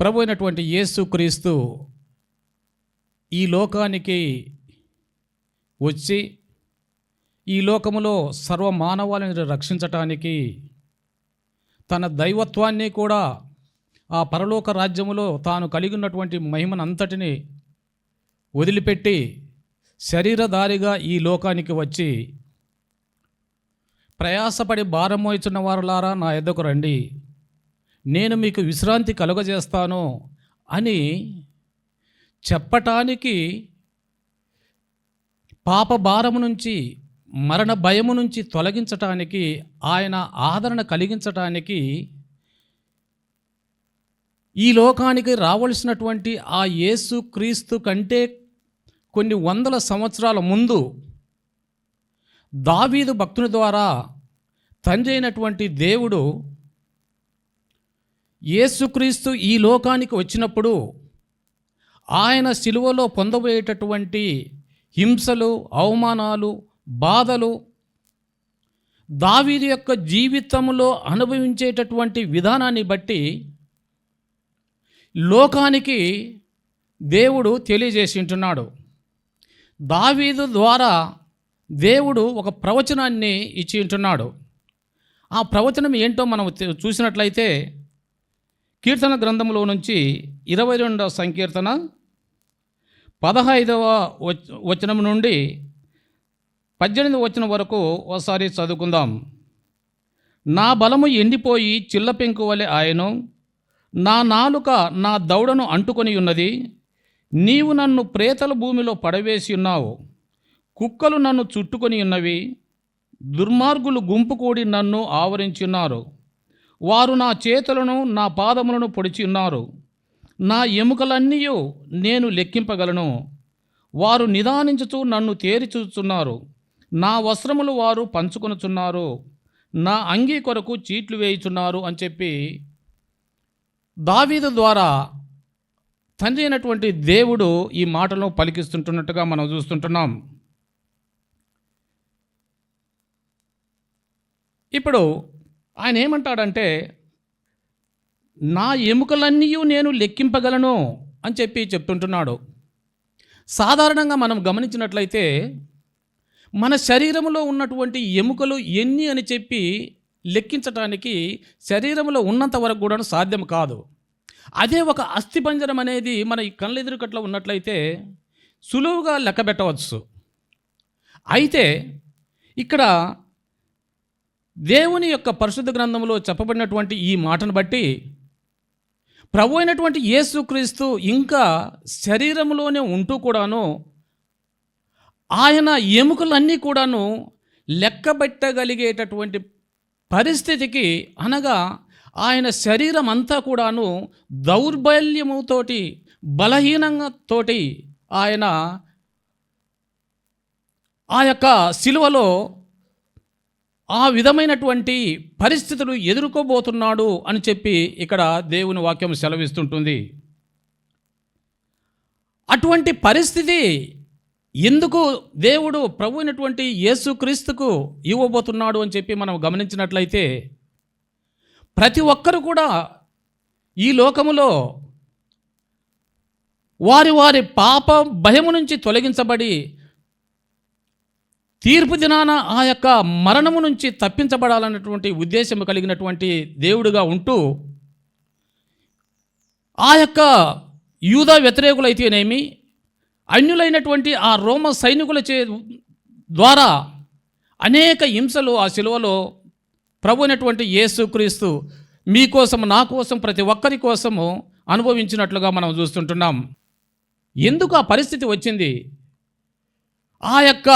ప్రభు అయినటువంటి యేసుక్రీస్తు ఈ లోకానికి వచ్చి ఈ లోకములో సర్వ మానవాళిని రక్షించటానికి తన దైవత్వాన్ని కూడా ఆ పరలోక రాజ్యములో తాను కలిగి ఉన్నటువంటి మహిమనంతటిని వదిలిపెట్టి శరీరధారిగా ఈ లోకానికి వచ్చి ప్రయాసపడి భారం మోయిచున్న వారులారా నా ఎద్దకు రండి. నేను మీకు విశ్రాంతి కలుగజేస్తాను అని చెప్పటానికి పాప భారము నుంచి మరణ భయము నుంచి తొలగించటానికి ఆయన ఆదరణ కలిగించటానికి ఈ లోకానికి రావలసినటువంటి ఆ యేసు క్రీస్తు కంటే కొన్ని వందల సంవత్సరాల ముందు దావీదు భక్తుని ద్వారా తండ్రి అయినటువంటి దేవుడు యేసుక్రీస్తు ఈ లోకానికి వచ్చినప్పుడు ఆయన సిలువలో పొందబోయేటటువంటి హింసలు అవమానాలు బాధలు దావీదు యొక్క జీవితంలో అనుభవించేటటువంటి విధానాన్ని బట్టి లోకానికి దేవుడు తెలియజేసి ఉంటున్నాడు దావీదు ద్వారా దేవుడు ఒక ప్రవచనాన్ని ఇచ్చి ఉంటున్నాడు. ఆ ప్రవచనం ఏంటో మనం చూసినట్లయితే కీర్తన గ్రంథంలో నుంచి ఇరవై రెండవ సంకీర్తన పదహైదవ వచనం నుండి పద్దెనిమిది వచనం వరకు ఒకసారి చదువుకుందాం. నా బలము ఎండిపోయి చిల్లపెంకు వలె ఆయను నా నాలుక నా దౌడను అంటుకొని ఉన్నది. నీవు నన్ను ప్రేతల భూమిలో పడవేసి ఉన్నావు. కుక్కలు నన్ను చుట్టుకొని ఉన్నవి. దుర్మార్గులు గుంపు కూడి నన్ను ఆవరించి ఉన్నారు. వారు నా చేతులను నా పాదములను పొడిచి ఉన్నారు. నా ఎముకలన్నీ నేను లెక్కింపగలను. వారు నిదానించుతూ నన్ను తేరి చూస్తున్నారు నా వస్త్రములు వారు పంచుకొనుచున్నారు. నా అంగీ కొరకు చీట్లు వేయుచున్నారు అని చెప్పి దావీదు ద్వారా తండ్రి అయినటువంటి దేవుడు ఈ మాటలను పలికిస్తుంటున్నట్టుగా మనం చూస్తుంటున్నాం. ఇప్పుడు ఆయన ఏమంటాడంటే నా ఎముకలన్నీ నేను లెక్కింపగలను అని చెప్పి చెప్తుంటున్నాడు. సాధారణంగా మనం గమనించినట్లయితే మన శరీరంలో ఉన్నటువంటి ఎముకలు ఎన్ని అని చెప్పి లెక్కించటానికి శరీరంలో ఉన్నంత వరకు కూడా సాధ్యం కాదు. అదే ఒక అస్థిపంజరం అనేది మన ఈ కళ్ళెదురుకట్లో ఉన్నట్లయితే సులువుగా లెక్క పెట్టవచ్చు అయితే ఇక్కడ దేవుని యొక్క పరిశుద్ధ గ్రంథంలో చెప్పబడినటువంటి ఈ మాటను బట్టి ప్రభు అయినటువంటి యేసుక్రీస్తు ఇంకా శరీరంలోనే ఉంటూ కూడాను ఆయన ఎముకలన్నీ కూడాను లెక్కబెట్టగలిగేటటువంటి పరిస్థితికి అనగా ఆయన శరీరం అంతా కూడాను దౌర్బల్యముతోటి బలహీనంగా తోటి ఆయన ఆ యొక్క శిలువలో ఆ విధమైనటువంటి పరిస్థితులు ఎదుర్కోబోతున్నాడు అని చెప్పి ఇక్కడ దేవుని వాక్యం సెలవిస్తుంటుంది. అటువంటి పరిస్థితి ఎందుకు దేవుడు ప్రభు అయినటువంటి యేసుక్రీస్తుకు ఇవ్వబోతున్నాడు అని చెప్పి మనం గమనించినట్లయితే ప్రతి ఒక్కరు కూడా ఈ లోకములో వారి వారి పాప భయము నుంచి తొలగించబడి తీర్పు దినాన ఆ యొక్క మరణము నుంచి తప్పించబడాలన్నటువంటి ఉద్దేశం కలిగినటువంటి దేవుడుగా ఉంటూ ఆ యొక్క యూదా వ్యతిరేకులైతేనేమి అన్యులైనటువంటి ఆ రోమ సైనికుల చే ద్వారా అనేక హింసలు ఆ శిలువలో ప్రభు అయినటువంటి యేసుక్రీస్తు మీకోసం నా కోసం ప్రతి ఒక్కరి కోసము అనుభవించినట్లుగా మనం చూస్తుంటున్నాం. ఎందుకు ఆ పరిస్థితి వచ్చింది? ఆ యొక్క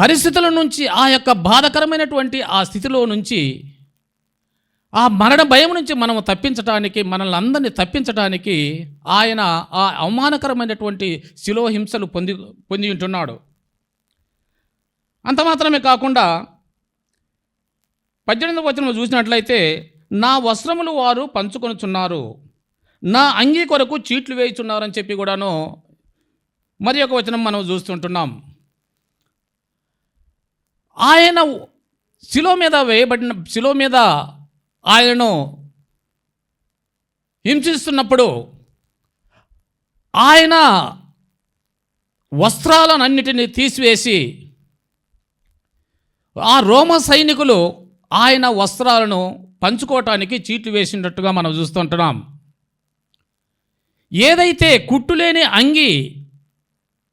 పరిస్థితుల నుంచి ఆ యొక్క బాధకరమైనటువంటి ఆ స్థితిలో నుంచి ఆ మరణ భయం నుంచి మనం తప్పించటానికి మనల్ని అందరినీ తప్పించటానికి ఆయన ఆ అవమానకరమైనటువంటి శిలో హింసలు పొంది పొంది ఉంటున్నాడు. అంత మాత్రమే కాకుండా పద్దెనిమిది వచనం చూసినట్లయితే నా వస్త్రములు వారు పంచుకొనుచున్నారు. నా అంగీ కొరకు చీట్లు వేయుచున్నారని చెప్పి కూడాను మరి ఒక వచనం మనం చూస్తుంటున్నాం. ఆయన శిలో మీద వేయబడిన శిలో మీద ఆయనను హింసిస్తున్నప్పుడు ఆయన వస్త్రాలనన్నిటినీ తీసివేసి ఆ రోమ సైనికులు ఆయన వస్త్రాలను పంచుకోవటానికి చీట్లు వేసినట్టుగా మనం చూస్తుంటున్నాం. ఏదైతే కుట్టులేని అంగి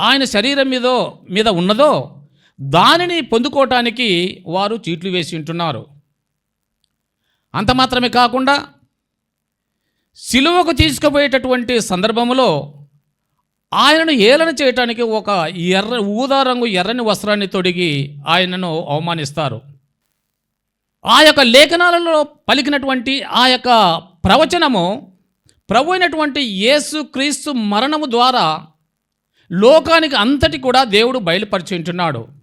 ఆయన శరీరం మీదో మీద ఉన్నదో దానిని పొందుకోవటానికి వారు చీట్లు వేసి ఉంటున్నారు. అంత మాత్రమే కాకుండా సిలువకు తీసుకుపోయేటటువంటి సందర్భంలో ఆయనను ఏలన చేయటానికి ఒక ఎర్ర ఊదా రంగు ఎర్రని వస్త్రాన్ని తొడిగి ఆయనను అవమానిస్తారు. ఆ యొక్క లేఖనాలలో పలికినటువంటి ఆ యొక్క ప్రవచనము ప్రభు అయినటువంటి యేసు క్రీస్తు మరణము ద్వారా లోకానికి అంతటి కూడా దేవుడు బయలుపరిచి ఉంటున్నాడు.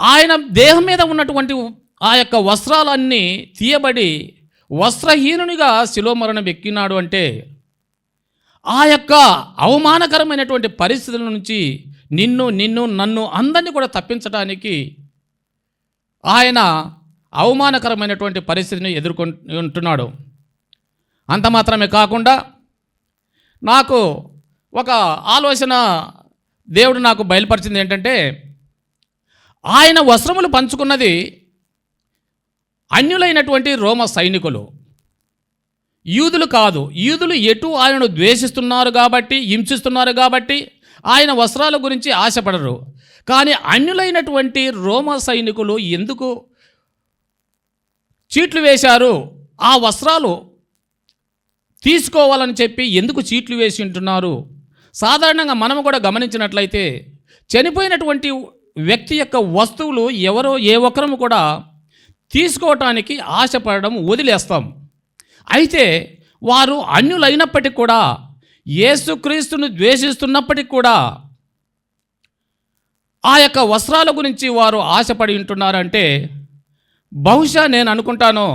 ఆయన దేహం మీద ఉన్నటువంటి ఆ యొక్క వస్త్రాలన్నీ తీయబడి వస్త్రహీనునిగా శిలో మరణం ఎక్కినాడు అంటే ఆ యొక్క అవమానకరమైనటువంటి పరిస్థితుల నుంచి నిన్ను నిన్ను నన్ను అందరినీ కూడా తప్పించడానికి ఆయన అవమానకరమైనటువంటి పరిస్థితిని ఎదుర్కొంటున్నాడు. అంత మాత్రమే కాకుండా నాకు ఒక ఆలోచన దేవుడు నాకు బయలుపరిచింది ఏంటంటే ఆయన వస్త్రములు పంచుకున్నది అన్యులైనటువంటి రోమ సైనికులు. యూదులు కాదు యూదులు ఎటు ఆయనను ద్వేషిస్తున్నారు కాబట్టి హింసిస్తున్నారు కాబట్టి ఆయన వస్త్రాల గురించి ఆశపడరు. కానీ అన్యులైనటువంటి రోమ సైనికులు ఎందుకు చీట్లు వేశారు? ఆ వస్త్రాలు తీసుకోవాలని చెప్పి ఎందుకు చీట్లు వేసి ఉంటున్నారు? సాధారణంగా మనం కూడా గమనించినట్లయితే చనిపోయినటువంటి వ్యక్తి యొక్క వస్తువులు ఎవరో ఏ ఒక్కరము కూడా తీసుకోవటానికి ఆశపడడం వదిలేస్తాం. అయితే వారు అన్యులైనప్పటికీ కూడా యేసుక్రీస్తును ద్వేషిస్తున్నప్పటికీ కూడా ఆ యొక్క వస్త్రాల గురించి వారు ఆశపడి ఉంటున్నారంటే బహుశా నేను అనుకుంటాను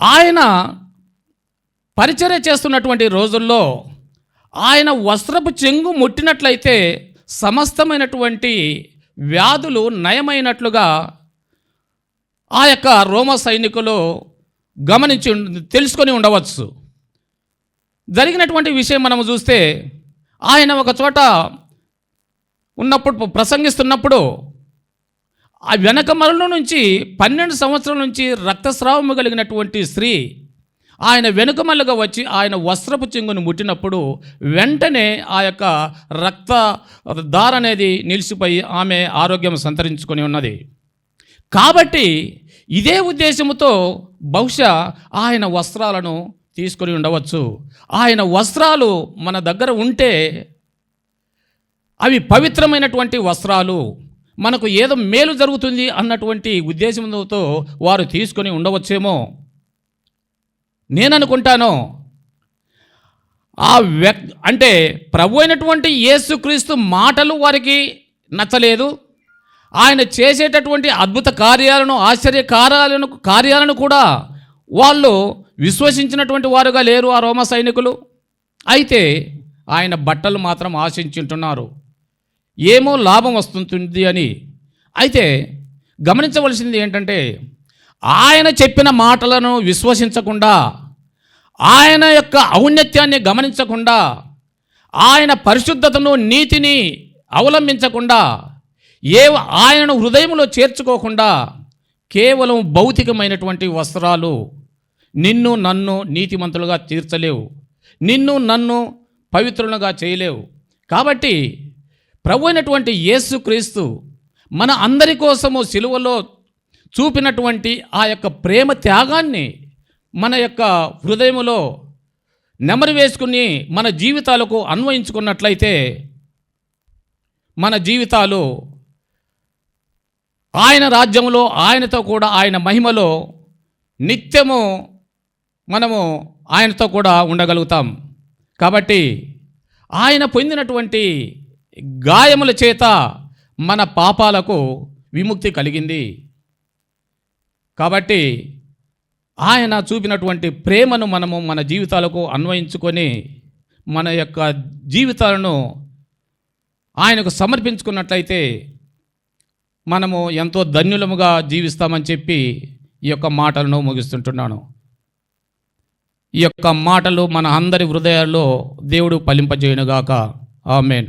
ఆయన పరిచర్య చేస్తున్నటువంటి రోజుల్లో ఆయన వస్త్రపు చెంగు ముట్టినట్లయితే సమస్తమైనటువంటి వ్యాధులు నయమైనట్లుగా ఆ యొక్క రోమ సైనికులు గమనించి తెలుసుకొని ఉండవచ్చు. జరిగినటువంటి విషయం మనము చూస్తే ఆయన ఒక చోట ఉన్నప్పుడు ప్రసంగిస్తున్నప్పుడు ఆ వెనక మరల నుంచి పన్నెండు సంవత్సరాల నుంచి రక్తస్రావము కలిగినటువంటి స్త్రీ ఆయన వెనుకమల్లుగా వచ్చి ఆయన వస్త్రపు చెంగును ముట్టినప్పుడు వెంటనే ఆ యొక్క రక్త దార అనేది నిలిచిపోయి ఆమె ఆరోగ్యం సంతరించుకొని ఉన్నది. కాబట్టి ఇదే ఉద్దేశముతో బహుశా ఆయన వస్త్రాలను తీసుకొని ఉండవచ్చు. ఆయన వస్త్రాలు మన దగ్గర ఉంటే అవి పవిత్రమైనటువంటి వస్త్రాలు. మనకు ఏదో మేలు జరుగుతుంది అన్నటువంటి ఉద్దేశంతో వారు తీసుకొని ఉండవచ్చేమో. నేను అనుకుంటాను ఆ వ్యక్ అంటే ప్రభు అయినటువంటి యేసుక్రీస్తు మాటలు వారికి నచ్చలేదు. ఆయన చేసేటటువంటి అద్భుత కార్యాలను ఆశ్చర్య కార్యాలను కార్యాలను కూడా వాళ్ళు విశ్వసించినటువంటి వారుగా లేరు ఆ రోమ సైనికులు. అయితే ఆయన బట్టలు మాత్రం ఆశించుంటున్నారు. ఏమో లాభం వస్తుంది అని. అయితే గమనించవలసింది ఏంటంటే ఆయన చెప్పిన మాటలను విశ్వసించకుండా ఆయన యొక్క ఔన్నత్యాన్ని గమనించకుండా ఆయన పరిశుద్ధతను నీతిని అవలంబించకుండా ఏ ఆయనను హృదయంలో చేర్చుకోకుండా కేవలం భౌతికమైనటువంటి వస్త్రాలు నిన్ను నన్ను నీతిమంతులుగా తీర్చలేవు. నిన్ను నన్ను పవిత్రులుగా చేయలేవు. కాబట్టి ప్రభు అయినటువంటి యేసుక్రీస్తు మన అందరి కోసము సిలువలో చూపినటువంటి ఆ యొక్క ప్రేమ త్యాగాన్ని మన యొక్క హృదయములో నెమరు వేసుకుని మన జీవితాలకు అన్వయించుకున్నట్లయితే మన జీవితాలు ఆయన రాజ్యంలో ఆయనతో కూడా ఆయన మహిమలో నిత్యము మనము ఆయనతో కూడా ఉండగలుగుతాం. కాబట్టి ఆయన పొందినటువంటి గాయముల చేత మన పాపాలకు విముక్తి కలిగింది. కాబట్టి ఆయన చూపినటువంటి ప్రేమను మనము మన జీవితాలకు అన్వయించుకొని మన యొక్క జీవితాలను ఆయనకు సమర్పించుకున్నట్లయితే మనము ఎంతో ధన్యులముగా జీవిస్తామని చెప్పి ఈ యొక్క మాటలను ముగిస్తుంటున్నాను. ఈ యొక్క మాటలు మన అందరి హృదయాల్లో దేవుడు ఫలింపజేయునుగాక. ఆమెన్.